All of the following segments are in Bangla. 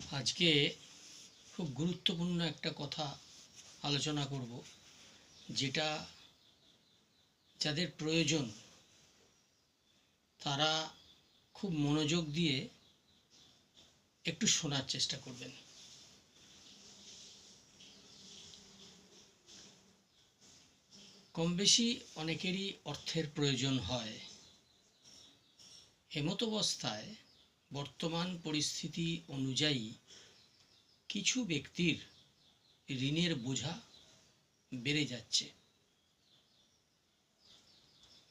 আজকে খুব গুরুত্বপূর্ণ একটা কথা আলোচনা করব, যেটা যাদের প্রয়োজন তারা খুব মনোযোগ দিয়ে একটু শোনার চেষ্টা করবেন। কম বেশি অনেকেরই অর্থের প্রয়োজন হয়। এমতাবস্থায় বর্তমান পরিস্থিতি অনুযায়ী কিছু ব্যক্তির ঋণের বোঝা বেড়ে যাচ্ছে।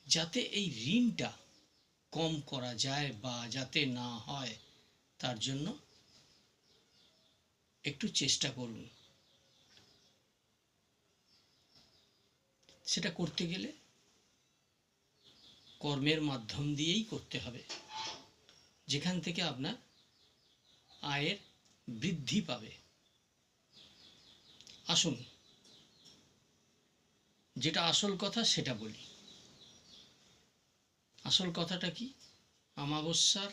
যাতে এই ঋণটা কম করা যায় বা যাতে না হয়, তার জন্য একটু চেষ্টা করুন। সেটা করতে গেলে কর্মের মাধ্যম দিয়েই করতে হবে। যেখান থেকে আপনার আয়ের বৃদ্ধি পাবে। আসুন, যেটা আসল কথা সেটা বলি। আসল কথাটা কি? অমাবস্যার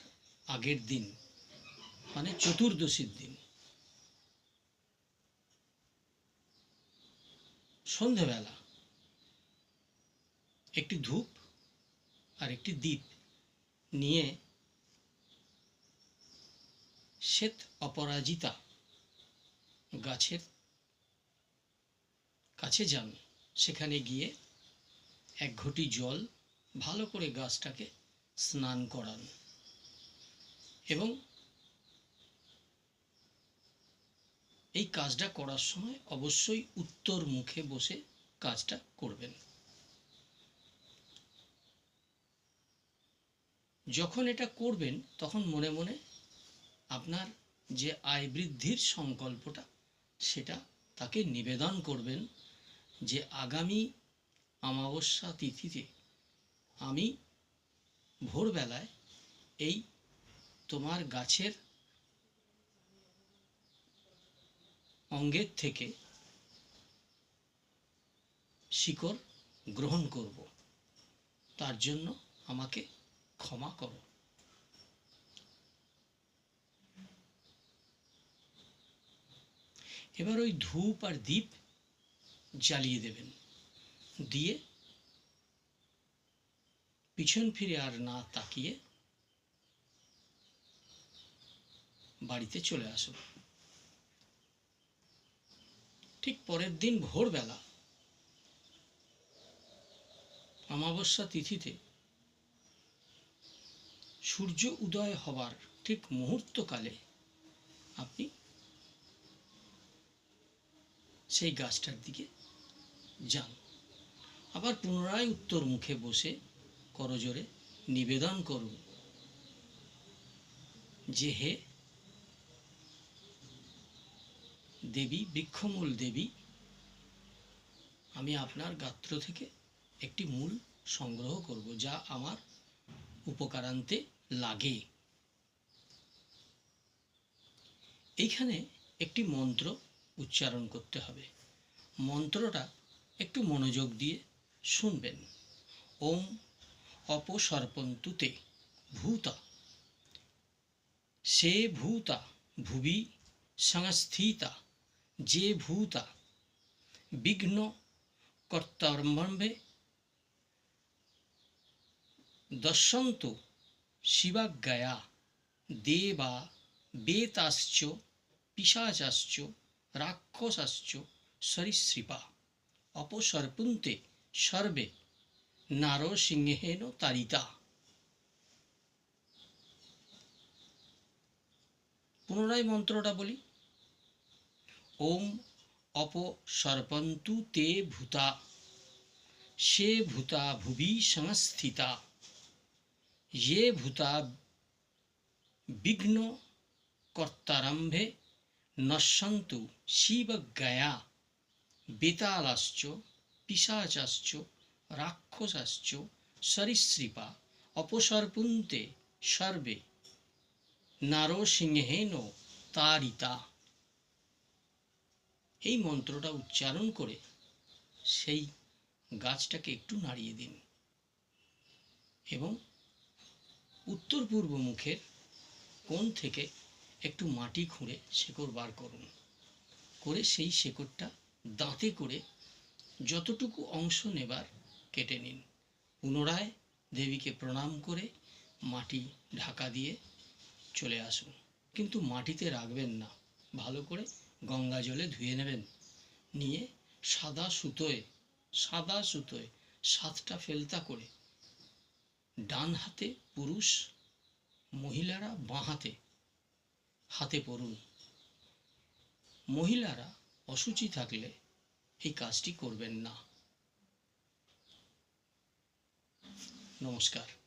আগের দিন মানে চতুর্দশীর দিন। সন্ধেবেলা, একটি ধূপ আর একটি দ্বীপ নিয়ে শ্বেত অপরাজিতা। গাছের কাছে যান। সেখানে গিয়ে এক ঘটি জল ভালো করে গাছটাকে স্নান করান এবং এই কাজটা করার সময় অবশ্যই উত্তর মুখে বসে কাজটা করবেন। যখন এটা করবেন, তখন মনে মনে আপনার যে আয় বৃদ্ধির সংকল্পটা, সেটা তাকে নিবেদন করবেন যে আগামী অমাবস্যা তিথিতে আমি ভোরবেলায় এই তোমার গাছের অঙ্গের থেকে শিকড় গ্রহণ করব। তার জন্য আমাকে ক্ষমা করো। এবার ওই ধূপ আর দ্বীপ জ্বালিয়ে দেবেন। দিয়ে পিছন ফিরে আর না তাকিয়ে বাড়িতে চলে আসুন। ঠিক পরের দিন ভোরবেলা অমাবস্যা তিথিতে সূর্য উদয় হবার ঠিক মুহূর্তকালে আপনি সেই গাছটার দিকে যান। আবার পুনরায় উত্তর মুখে বসে করজোরে নিবেদন করুন। যে হে দেবী, বৃক্ষমূল দেবী, আমি আপনার গাত্র থেকে একটি মূল সংগ্রহ করব, যা আমার উপকারান্তে লাগে। এইখানে একটি মন্ত্র উচ্চারণ করতে হবে। মন্ত্রটা একটু মনোযোগ দিয়ে শুনবেন। ওম অপসর্পন্তুতে ভূতা। সে ভূতা ভুবি সংস্থিতা। যে ভূতা বিঘ্ন কর্তর্মে দর্শন্তু শিবাজ্ঞয়া দেবা বেতাশ্চ পিশাচাশ্চ রাক্ষসাশ্চ সরীসৃপা। অপসর্পুন্তে সর্বে নারসিংহেন তারিতা পুনরায় মন্ত্রটা বলি। ওম অপসর্পন্তু তে ভূতা। সে ভূতা ভুবি সংস্থিতা। ये ভূতা বিঘ্ন কর্তারম্ভে নশ্যন্তু শিবজ্ঞয়া। বেতালাশ্চ পিশাচাশ্চ রাক্ষসাশ্চ, সরীসৃপা, অপসর্পুন্তে সর্বে। নারসিংহেন তারিতা। এই মন্ত্রটা উচ্চারণ করে সেই গাছটাকে একটু নাড়িয়ে দিন এবং উত্তর পূর্ব মুখের কোণ থেকে একটু মাটি খুঁড়ে শেকড় বার করুন। করে সেই শেকড়টা দাঁতে করে যতটুকু অংশ নেবার কেটে নিন। পুনরায় দেবীকে প্রণাম করে মাটি ঢাকা দিয়ে চলে আসুন। কিন্তু মাটিতে রাখবেন না। ভালো করে গঙ্গা জলে ধুয়ে নেবেন। নিয়ে সাদা সুতোয় সাদা সুতোয় সাতটা ফেলতা করে ডান হাতে পুরুষ, মহিলারা বাঁ হাতে হাতে পড়ুন। মহিলারা অসুচি থাকলে এই কাজটি করবেন না। নমস্কার।